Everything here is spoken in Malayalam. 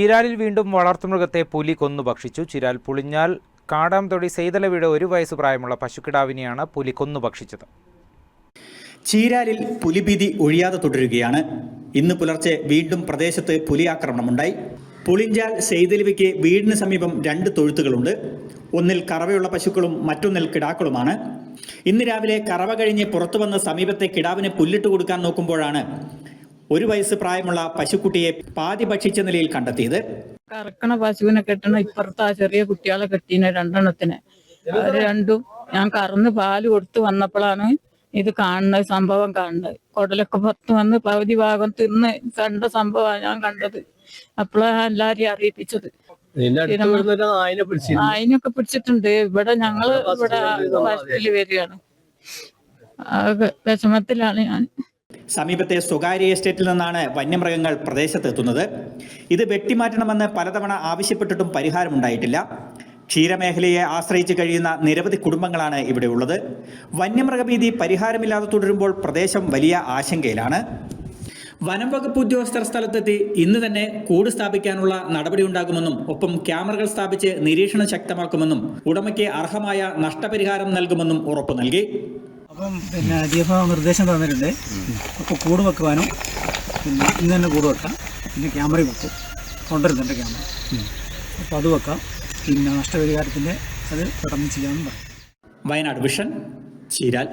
ചിരാലിൽ വീണ്ടും വളർത്തുമൃഗത്തെ പുലി കൊന്നു ഭക്ഷിച്ചു. ചിരാൽ പുളിഞ്ഞാൽ കാടാംതൊടി സെയ്തലവിടെ ഒരു വയസ്സ് പ്രായമുള്ള പശുക്കിടാവിനെയാണ് പുലി കൊന്നു ഭക്ഷിച്ചത്. ചീരാലിൽ പുലിഭീതി ഒഴിയാതെ തുടരുകയാണ്. ഇന്ന് പുലർച്ചെ വീണ്ടും പ്രദേശത്ത് പുലി ആക്രമണമുണ്ടായി പുളിഞ്ചാൽ സെയ്തലിവയ്ക്ക് വീടിന് സമീപം രണ്ട് തൊഴുത്തുകളുണ്ട്. ഒന്നിൽ കറവയുള്ള പശുക്കളും മറ്റൊന്നിൽ കിടാക്കളുമാണ്. ഇന്ന് രാവിലെ കറവ കഴിഞ്ഞ് പുറത്തു വന്ന് സമീപത്തെ കിടാവിന് പുല്ലിട്ട് കൊടുക്കാൻ നോക്കുമ്പോഴാണ് ഒരു വയസ്സ് പ്രായമുള്ള പശുക്കുട്ടിയെ പാതി ഭക്ഷിച്ച നിലയിൽ കണ്ടെത്തിയത്. കറക്കണ പശുവിനെ കെട്ടണ ഇപ്പുറത്ത് ആ ചെറിയ കുട്ടികളെ കെട്ടീനെ രണ്ടെണ്ണത്തിന്. അത് രണ്ടും ഞാൻ കറന്ന് പാൽ കൊടുത്ത് വന്നപ്പോഴാണ് ഇത് കാണുന്നത് സംഭവം കാണുന്നത്. കുടലൊക്കെ പുറത്ത് വന്ന് പകുതി ഭാഗം തിന്ന് കണ്ട സംഭവമാണ് ഞാൻ കണ്ടത്. അപ്പോഴാണ് എല്ലാരെയും അറിയിപ്പിച്ചത്. ആയിനൊക്കെ പിടിച്ചിട്ടുണ്ട്. ഇവിടെ ഞങ്ങൾ ഇവിടെ വരികയാണ്. വിഷമത്തിലാണ് ഞാൻ. സമീപത്തെ സ്വകാര്യ എസ്റ്റേറ്റിൽ നിന്നാണ് വന്യമൃഗങ്ങൾ പ്രദേശത്തെത്തുന്നത്. ഇത് വെട്ടിമാറ്റണമെന്ന് പലതവണ ആവശ്യപ്പെട്ടിട്ടും പരിഹാരമുണ്ടായിട്ടില്ല. ക്ഷീരമേഖലയെ ആശ്രയിച്ച് കഴിയുന്ന നിരവധി കുടുംബങ്ങളാണ് ഇവിടെ ഉള്ളത്. വന്യമൃഗഭീതി പരിഹാരമില്ലാതെ തുടരുമ്പോൾ പ്രദേശം വലിയ ആശങ്കയിലാണ്. വനം വകുപ്പ് ഉദ്യോഗസ്ഥർ സ്ഥലത്തെത്തി ഇന്ന് തന്നെ കൂട് സ്ഥാപിക്കാനുള്ള നടപടി ഉണ്ടാകുമെന്നും ഒപ്പം ക്യാമറകൾ സ്ഥാപിച്ച് നിരീക്ഷണം ശക്തമാക്കുമെന്നും ഉടമയ്ക്ക് അർഹമായ നഷ്ടപരിഹാരം നൽകുമെന്നും ഉറപ്പു നൽകി. അപ്പം പിന്നെ ഡി എഫ് നിർദ്ദേശം തന്നിട്ടുണ്ട്. അപ്പോൾ കൂട് വെക്കുവാനും പിന്നെ ഇന്ന് തന്നെ കൂട് വെക്കാം. പിന്നെ ക്യാമറ വെക്കും. കൊണ്ടുവരുന്നുണ്ട് ക്യാമറ. അപ്പോൾ അത് വെക്കാം. പിന്നെ നഷ്ടപരിഹാരത്തിന്റെ അത് പെട്ടെന്ന് ചെയ്യാമെന്ന് പറയും. വയനാട് വിഷൻ ചീരാൽ.